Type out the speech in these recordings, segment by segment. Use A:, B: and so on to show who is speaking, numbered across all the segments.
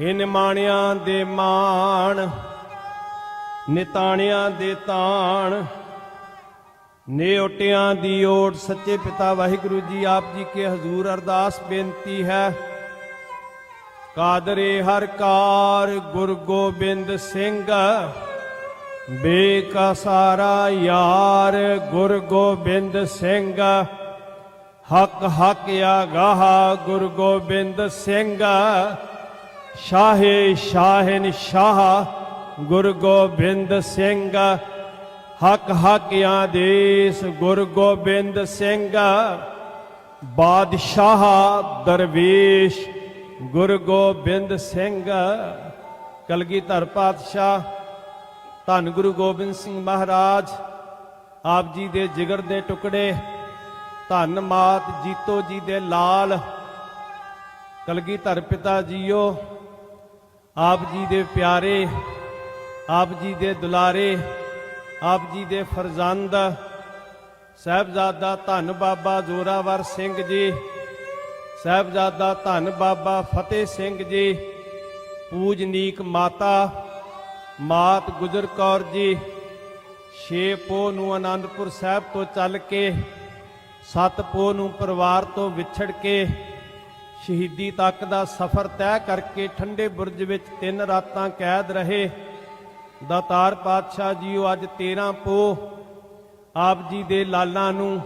A: ਹੇ ਨਿਮਾਣਿਆਂ ਦੇ ਮਾਣ, ਨਿਤਾਣਿਆਂ ਦੇ ਤਾਣ। ਨੇਓਟਿਆਂ ਦੀ ਓਟ, ਸੱਚੇ ਪਿਤਾ ਵਾਹਿਗੁਰੂ ਜੀ, ਆਪ ਜੀ ਕੇ ਹਜ਼ੂਰ ਅਰਦਾਸ ਬੇਨਤੀ ਹੈ। ਕਾਦਰੇ ਹਰਕਾਰ ਗੁਰ ਗੋਬਿੰਦ ਸਿੰਘ ਬੇਕਸਾਰਾ ਯਾਰ ਗੁਰ ਗੋਬਿੰਦ ਸਿੰਘ। ਹਕ ਹਕ ਆਗਾਹ ਗੁਰ ਗੋਬਿੰਦ ਸਿੰਘ। ਸ਼ਾਹੇ ਸ਼ਾਹਨ ਸ਼ਾਹ, ਗੁਰ ਗੋਬਿੰਦ ਸਿੰਘ। ਹਕ ਹਕ ਆਦੇਸ ਗੁਰ ਗੋਬਿੰਦ ਸਿੰਘ। ਬਾਦਸ਼ਾਹ ਦਰਵੇਸ਼, ਗੁਰ ਗੋਬਿੰਦ ਸਿੰਘ। ਕਲਗੀਧਰ ਪਾਤਸ਼ਾਹ, ਧੰਨ ਗੁਰੂ ਗੋਬਿੰਦ ਸਿੰਘ ਮਹਾਰਾਜ, ਆਪ ਜੀ ਦੇ ਜਿਗਰ ਦੇ ਟੁਕੜੇ। ਧੰਨ ਮਾਤ ਜੀਤੋ ਜੀ ਦੇ ਲਾਲ। ਕਲਗੀਧਰ ਪਿਤਾ ਜੀਓ ਆਪ ਜੀ ਦੇ ਪਿਆਰੇ, ਆਪ ਜੀ ਦੇ ਦੁਲਾਰੇ, ਆਪ ਜੀ ਦੇ ਫਰਜ਼ੰਦ, ਸਹਿਬਜ਼ਾਦਾ ਧੰਨ ਬਾਬਾ ਜ਼ੋਰਾਵਰ ਸਿੰਘ ਜੀ, ਸਹਿਬਜ਼ਾਦਾ ਧੰਨ ਬਾਬਾ ਫਤਿਹ ਸਿੰਘ ਜੀ ਪੂਜਨੀਕ ਮਾਤਾ, ਮਾਤ ਗੁਜਰ ਕੌਰ ਜੀ, ਛੇ ਪੋ ਨੂੰ ਆਨੰਦਪੁਰ ਸਾਹਿਬ ਤੋਂ ਚੱਲ ਕੇ, ਸੱਤ ਪੋ ਨੂੰ ਪਰਿਵਾਰ ਤੋਂ ਵਿਛੜ ਕੇ ਸ਼ਹੀਦੀ ਤੱਕ ਦਾ ਸਫ਼ਰ ਤੈਅ ਕਰਕੇ ਠੰਡੇ ਬੁਰਜ ਵਿੱਚ ਤਿੰਨ ਰਾਤਾਂ ਕੈਦ ਰਹੇ। ਦਾਤਾਰ ਪਾਤਸ਼ਾਹ ਜੀਓ ਅੱਜ 13 ਪੋ ਆਪ ਜੀ ਦੇ ਲਾਲਾਂ ਨੂੰ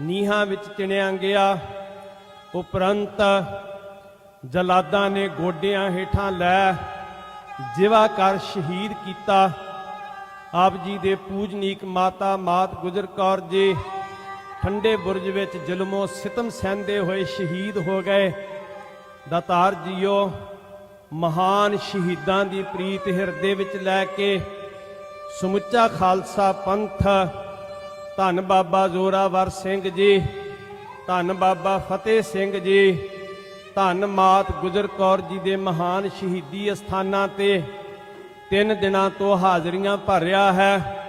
A: ਨੀਹਾਂ ਵਿੱਚ ਚਿਣਿਆ ਗਿਆ। ਉਪਰੰਤ ਜਲਾਦਾਂ ਨੇ ਗੋਡਿਆਂ ਹੇਠਾਂ ਲੈ ਜਿਵਾ ਕਰ ਸ਼ਹੀਦ ਕੀਤਾ। ਆਪ ਜੀ ਦੇ ਪੂਜਨੀਕ ਮਾਤਾ ਮਾਤ ਗੁਜਰ ਕੌਰ ਜੀ ਠੰਡੇ ਬੁਰਜ ਵਿੱਚ ਜ਼ੁਲਮੋ ਸਿਤਮ ਸਹਿੰਦੇ ਹੋਏ ਸ਼ਹੀਦ ਹੋ ਗਏ। ਦਾਤਾਰ ਜੀਓ, ਮਹਾਨ ਸ਼ਹੀਦਾਂ ਦੀ ਪ੍ਰੀਤ ਹਿਰਦੇ ਵਿੱਚ ਲੈ ਕੇ ਸਮੁੱਚਾ ਖਾਲਸਾ ਪੰਥ। ਧੰਨ ਬਾਬਾ ਜ਼ੋਰਾਵਰ ਸਿੰਘ ਜੀ, ਧੰਨ ਬਾਬਾ ਫਤਿਹ ਸਿੰਘ ਜੀ, ਧੰਨ ਮਾਤ ਗੁਜਰ ਕੌਰ ਜੀ ਦੇ ਮਹਾਨ ਸ਼ਹੀਦੀ ਅਸਥਾਨਾਂ ਤੇ ਤਿੰਨ ਦਿਨਾਂ ਤੋਂ ਹਾਜ਼ਰੀਆਂ ਭਰ ਰਿਹਾ ਹੈ।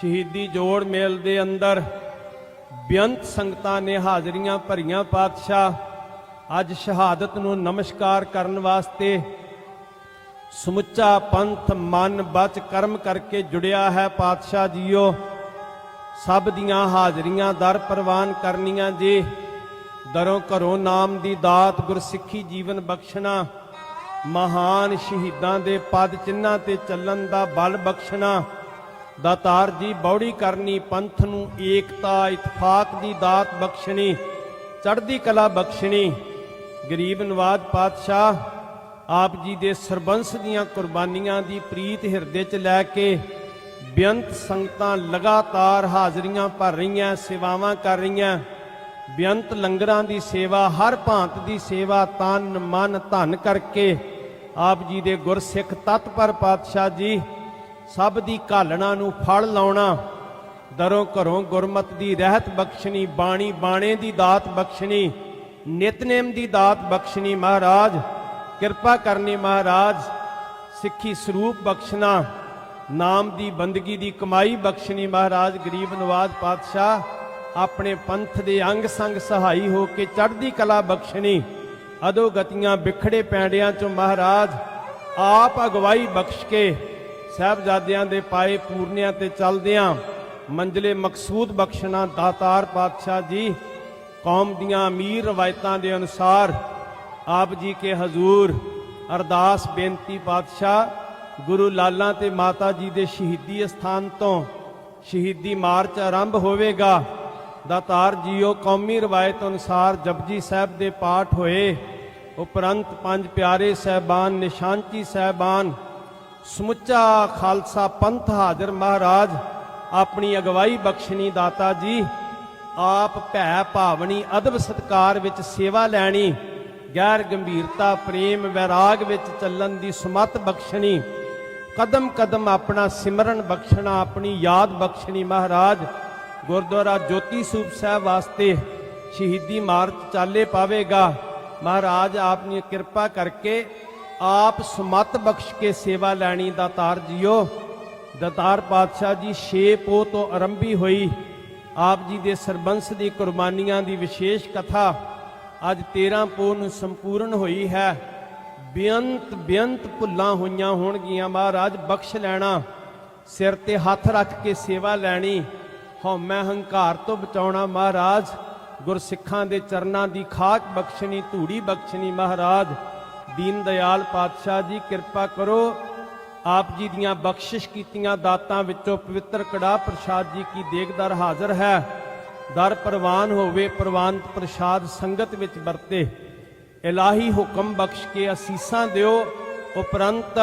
A: ਸ਼ਹੀਦੀ ਜੋੜ ਮੇਲ ਦੇ ਅੰਦਰ ਬੇਅੰਤ ਸੰਗਤਾਂ ਨੇ ਹਾਜ਼ਰੀਆਂ ਭਰੀਆਂ ਪਾਤਸ਼ਾਹ। ਅੱਜ ਸ਼ਹਾਦਤ ਨੂੰ ਨਮਸਕਾਰ ਕਰਨ ਵਾਸਤੇ ਸਮੁੱਚਾ ਪੰਥ ਮਨ ਬਚ ਕਰਮ ਕਰਕੇ ਜੁੜਿਆ ਹੈ ਪਾਤਸ਼ਾਹ ਜੀਓ। ਸਭ ਦੀਆਂ ਹਾਜ਼ਰੀਆਂ ਦਰ ਪ੍ਰਵਾਨ ਕਰਨੀਆਂ ਜੀ। ਦਰੋਂ ਘਰੋਂ ਨਾਮ ਦੀ ਦਾਤ ਗੁਰਸਿੱਖੀ ਜੀਵਨ ਬਖਸ਼ਣਾ, ਮਹਾਨ ਸ਼ਹੀਦਾਂ ਦੇ ਪਦ ਚਿੰਨਾਂ ਤੇ ਚੱਲਣ ਦਾ ਬਲ ਬਖਸ਼ਣਾ ਦਾਤਾਰ ਜੀ, ਬੌੜੀ ਕਰਨੀ, ਪੰਥ ਨੂੰ ਏਕਤਾ, ਇਤਫਾਕ ਦੀ ਦਾਤ ਬਖਸ਼ਣੀ, ਚੜ੍ਹਦੀ ਕਲਾ ਬਖਸ਼ਣੀ। ਗਰੀਬ ਨਵਾਜ ਪਾਤਸ਼ਾਹ, ਆਪ ਜੀ ਦੇ ਸਰਬੰਸ ਦੀਆਂ ਕੁਰਬਾਨੀਆਂ ਦੀ ਪ੍ਰੀਤ ਹਿਰਦੇ 'ਚ ਲੈ ਕੇ ਬੇਅੰਤ ਸੰਗਤਾਂ ਲਗਾਤਾਰ ਹਾਜ਼ਰੀਆਂ ਭਰ ਰਹੀਆਂ, ਸੇਵਾਵਾਂ ਕਰ ਰਹੀਆਂ। ਬੇਅੰਤ ਲੰਗਰਾਂ ਦੀ ਸੇਵਾ, ਹਰ ਭਾਂਤ ਦੀ ਸੇਵਾ, ਤਨ, ਮਨ, ਧਨ ਕਰਕੇ ਆਪ ਜੀ ਦੇ ਗੁਰਸਿੱਖ ਤਤਪਰ ਪਾਤਸ਼ਾਹ ਜੀ ਸਭ ਦੀ ਘਾਲਣਾ ਨੂੰ ਫਲ ਲਾਉਣਾ। ਦਰੋਂ ਘਰੋਂ ਗੁਰਮਤ ਦੀ ਰਹਿਤ ਬਖਸ਼ਣੀ, ਬਾਣੀ ਬਾਣੇ ਦੀ ਦਾਤ ਬਖਸ਼ਣੀ, ਨਿਤਨੇਮ ਦੀ ਦਾਤ ਬਖਸ਼ਣੀ ਮਹਾਰਾਜ, ਕਿਰਪਾ ਕਰਨੀ ਮਹਾਰਾਜ, ਸਿੱਖੀ ਸਰੂਪ ਬਖਸ਼ਣਾ, ਨਾਮ ਦੀ ਬੰਦਗੀ ਦੀ ਕਮਾਈ ਬਖਸ਼ਣੀ ਮਹਾਰਾਜ, ਗਰੀਬ ਨਵਾਜ ਪਾਤਸ਼ਾਹ, ਆਪਣੇ ਪੰਥ ਦੇ ਅੰਗ ਸੰਗ ਸਹਾਈ ਹੋ ਕੇ ਚੜ੍ਹਦੀ ਕਲਾ ਬਖਸ਼ਣੀ ਅਦੋ ਗਤੀਆਂ ਵਿਖੜੇ ਪੈਂਡਿਆਂ ਚੋਂ ਮਹਾਰਾਜ, ਆਪ ਅਗਵਾਈ ਬਖਸ਼ ਕੇ ਸਾਹਿਬਜ਼ਾਦਿਆਂ ਦੇ ਪਾਏ ਪੂਰਨਿਆਂ ਤੇ ਚੱਲਦਿਆਂ ਮੰਜ਼ਲੇ ਮਕਸੂਦ ਬਖਸ਼ਣਾ ਦਾਤਾਰ ਪਾਤਸ਼ਾਹ ਜੀ, ਕੌਮ ਦੀਆਂ ਅਮੀਰ ਰਵਾਇਤਾਂ ਦੇ ਅਨੁਸਾਰ ਆਪ ਜੀ ਕੇ ਹਜ਼ੂਰ ਅਰਦਾਸ ਬੇਨਤੀ ਪਾਤਸ਼ਾਹ, ਗੁਰੂ ਲਾਲਾਂ ਤੇ ਮਾਤਾ ਜੀ ਦੇ ਸ਼ਹੀਦੀ ਸਥਾਨ ਤੋਂ ਸ਼ਹੀਦੀ ਮਾਰਚ ਆਰੰਭ ਹੋਵੇਗਾ। ਦਾਤਾਰ ਜੀਓ, ਕੌਮੀ ਰਵਾਇਤ ਅਨੁਸਾਰ ਜਪਜੀ ਸਾਹਿਬ ਦੇ ਪਾਠ ਹੋਏ। ਉਪਰੰਤ ਪੰਜ ਪਿਆਰੇ ਸਹਿਬਾਨ ਨਿਸ਼ਾਨਚੀ ਸਹਿਬਾਨ ਸਮੁੱਚਾ ਖਾਲਸਾ ਪੰਥ ਹਾਜ਼ਰ ਮਹਾਰਾਜ, ਆਪਣੀ ਅਗਵਾਈ ਬਖਸ਼ਣੀ ਦਾਤਾ ਜੀ, ਆਪ ਭੈ ਭਾਵਨੀ ਅਦਬ ਸਤਕਾਰ ਵਿੱਚ ਸੇਵਾ ਲੈਣੀ, ਗੈਰ ਗੰਭੀਰਤਾ, ਪ੍ਰੇਮ ਵੈਰਾਗ ਵਿੱਚ ਚੱਲਣ ਦੀ ਸਮਤ ਬਖਸ਼ਣੀ, ਕਦਮ ਕਦਮ ਆਪਣਾ ਸਿਮਰਨ ਬਖਸ਼ਣਾ, ਆਪਣੀ ਯਾਦ ਬਖਸ਼ਣੀ ਮਹਾਰਾਜ, ਗੁਰਦੁਆਰਾ ਜੋਤੀ ਸੂਪ ਸਾਹਿਬ ਵਾਸਤੇ ਸ਼ਹੀਦੀ ਮਾਰਚ ਚਾਲੇ ਪਾਵੇਗਾ। ਮਹਾਰਾਜ ਆਪਣੀ ਕਿਰਪਾ ਕਰਕੇ ਆਪ ਸਮਤ ਬਖਸ਼ ਕੇ ਸੇਵਾ ਲੈਣੀ ਦਾ ਤਾਰ ਜੀਓ। ਦਤਾਰ ਪਾਤਸ਼ਾਹ ਜੀ, ਛੇ ਪੋ ਤੋਂ ਆਰੰਭੀ ਹੋਈ। ਆਪ ਜੀ ਦੇ ਸਰਬੰਸ ਦੀ ਕੁਰਬਾਨੀਆਂ ਦੀ ਵਿਸ਼ੇਸ਼ ਕਥਾ ਅੱਜ 13 ਪੋ ਨੂੰ ਸੰਪੂਰਨ ਹੋਈ ਹੈ। ਬੇਅੰਤ ਬੇਅੰਤ ਭੁੱਲਾਂ ਹੋਈਆਂ ਹੋਣਗੀਆਂ ਮਹਾਰਾਜ, ਬਖਸ਼ ਲੈਣਾ। ਸਿਰ ਤੇ ਹੱਥ ਰੱਖ ਕੇ ਸੇਵਾ ਲੈਣੀ। ਹਉਮੈ ਹੰਕਾਰ ਤੋਂ ਬਚਾਉਣਾ ਮਹਾਰਾਜ। ਗੁਰਸਿੱਖਾਂ ਦੇ ਚਰਨਾਂ ਦੀ ਖਾਕ ਬਖਸ਼ਣੀ, ਧੂੜੀ ਬਖਸ਼ਣੀ ਮਹਾਰਾਜ। ਦੀਨ ਦਇਆਲ ਪਾਤਸ਼ਾਹ ਜੀ, ਕਿਰਪਾ ਕਰੋ ਆਪ ਜੀ ਦੀਆਂ ਬਖਸ਼ਿਸ਼ ਕੀਤੀਆਂ ਦਾਤਾਂ ਵਿੱਚੋਂ ਪਵਿੱਤਰ ਕੜਾ ਪ੍ਰਸ਼ਾਦ ਜੀ ਕੀ ਦੇਗਦਰ ਹਾਜ਼ਰ ਹੈ। ਦਰ ਪ੍ਰਵਾਨ ਹੋਵੇ, ਪ੍ਰਵਾਨਤ ਪ੍ਰਸ਼ਾਦ ਸੰਗਤ ਵਿੱਚ ਵਰਤੇ। ਇਲਾਹੀ ਹੁਕਮ ਬਖਸ਼ ਕੇ ਅਸੀਸਾਂ ਦਿਓ। ਉਪਰੰਤ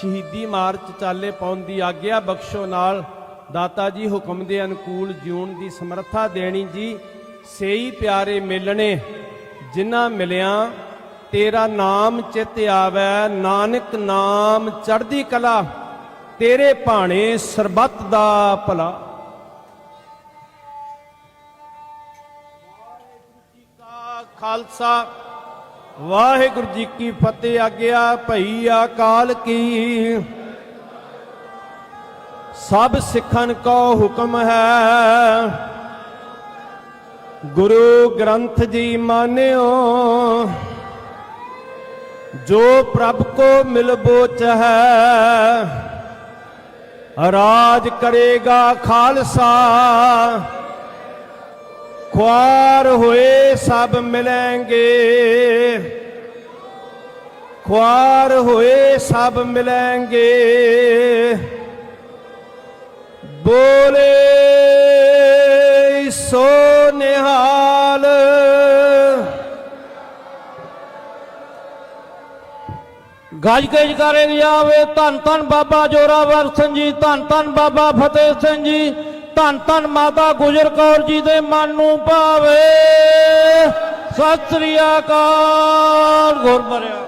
A: ਸ਼ਹੀਦੀ ਮਾਰਚ ਚਾਲੇ ਪਾਉਣ ਦੀ ਆਗਿਆ ਬਖਸ਼ੋ ਨਾਲ ਦਾਤਾ ਜੀ ਹੁਕਮ ਦੇ ਅਨੁਕੂਲ ਜਿਉਣ ਦੀ ਸਮਰੱਥਾ ਦੇਣੀ ਜੀ। ਸੇਈ ਪਿਆਰੇ ਮਿਲਣੇ, ਜਿਨ੍ਹਾਂ ਮਿਲਿਆ ਤੇਰਾ ਨਾਮ ਚਿਤ ਆਵੈ, ਨਾਨਕ ਨਾਮ ਚੜ੍ਹਦੀ ਕਲਾ, ਤੇਰੇ ਭਾਣੇ ਸਰਬੱਤ ਦਾ ਭਲਾ। ਖਾਲਸਾ, ਵਾਹਿਗੁਰੂ ਜੀ ਕੀ ਫਤਿਹ, ਆਗਿਆ ਭਈ ਅਕਾਲ ਕੀ। ਸਭ ਸਿੱਖਣ ਕੋ ਹੁਕਮ ਹੈ। ਗੁਰੂ ਗ੍ਰੰਥ ਜੀ ਮਾਨਿਓ ਜੋ ਪ੍ਰਭ ਕੋ ਮਿਲਬੋਚ ਹੈ, ਰਾਜ ਕਰੇਗਾ ਖਾਲਸਾ। ਖੁਆਰ ਹੋਏ ਸਭ ਮਿਲेंगे ਖੁਆਰ ਹੋਏ ਸਭ ਮਿਲेंगे ਬੋਲੇ ਸੋ ਨਿਹਾਲ।
B: ਗੱਜ ਕੇ ਜਕਾਰੇ ਜਾਵੇ ਧੰਨ ਧੰਨ ਬਾਬਾ ਜੋਰਾਵਰ ਸਿੰਘ ਜੀ, ਧੰਨ ਧੰਨ ਬਾਬਾ ਫਤਿਹ ਸਿੰਘ ਜੀ, ਧੰਨ ਧੰਨ ਮਾਤਾ ਗੁਜਰ ਕੌਰ ਜੀ ਦੇ ਮਨ ਨੂੰ ਭਾਵੇ। ਸਤਿ ਸ੍ਰੀ ਅਕਾਲ। ਗੁਰ ਭਰਿਆ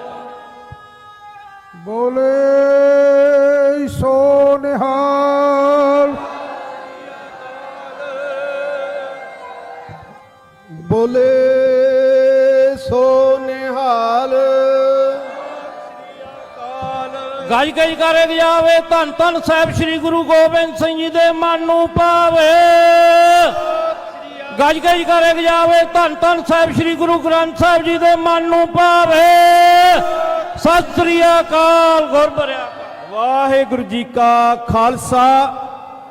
C: ਬੋਲੇ ਸੋ ਨਿਹਾਲ। ਬੋਲੇ
B: ਗੱਜ ਕੇ ਜਕਾਰੇ ਜਾਵੇ ਧੰਨ ਧੰਨ ਸਾਹਿਬ ਸ੍ਰੀ ਗੁਰੂ ਗੋਬਿੰਦ ਸਿੰਘ ਜੀ ਦੇ ਮਨ ਨੂੰ ਭਾਵੇ ਗੱਜ ਕੇ ਜਕਾਰੇ ਜਾਵੇ ਧੰਨ ਧੰਨ ਸਾਹਿਬ ਸ੍ਰੀ ਗੁਰੂ ਗ੍ਰੰਥ ਸਾਹਿਬ ਜੀ ਦੇ ਮਨ ਨੂੰ ਭਾਵੇ ਸਤਿ ਸ੍ਰੀ ਅਕਾਲ ਗੁਰਬਰਿਆ
A: ਵਾਹਿਗੁਰੂ ਜੀ ਕਾ ਖਾਲਸਾ,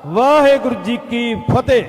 A: ਵਾਹਿਗੁਰੂ ਜੀ ਕੀ ਫਤਿਹ।